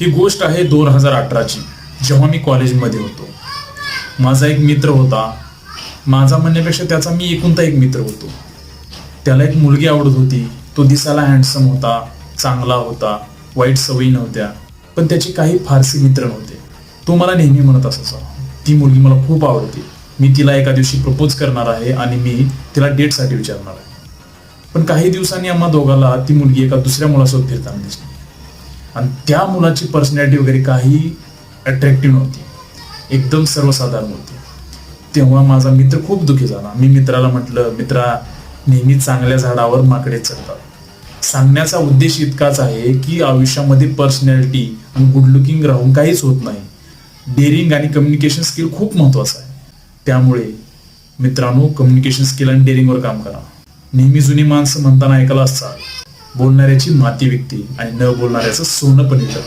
ही गोष्ट आहे दोन हजार अठराची जेव्हा मी कॉलेजमध्ये होतो. माझा एक मित्र होता. माझा म्हणण्यापेक्षा त्याचा मी एकुणता एक मित्र होतो. त्याला एक मुलगी आवडत होती. तो दिसायला हँडसम होता चांगला होता वाईट सवयी नव्हत्या पण त्याचे काही फारसे मित्र नव्हते. तो मला नेहमी म्हणत असायचा ती मुलगी मला खूप आवडते. मी तिला एका दिवशी प्रपोज करणार आहे आणि मी तिला डेटसाठी विचारणार आहे. पण काही दिवसांनी आम्हा दोघाला ती मुलगी एका दुसऱ्या मुलासोबत फिरताना दिसली. आणि त्या मुलाची पर्सनॅलिटी वगैरे काही अट्रॅक्टिव्ह नव्हती. एकदम सर्वसाधारण होती. तेव्हा माझा मित्र खूप दुखी झाला. मी मित्राला म्हटलं मित्रा नेहमी चांगल्या झाडावर माकडे चढतात. सांगण्याचा उद्देश इतकाच आहे की आयुष्यामध्ये पर्सनॅलिटी आणि गुड लुकिंग राहून काहीच होत नाही. डेअरिंग आणि कम्युनिकेशन स्किल खूप महत्वाचं आहे. त्यामुळे मित्रांनो कम्युनिकेशन स्किल आणि डेअरिंगवर काम करा. नेहमी जुनी माणसं म्हणताना ऐकला असतात बोलणाऱ्याची माती विकते आणि न बोलणाऱ्याचं सोनं पण विकत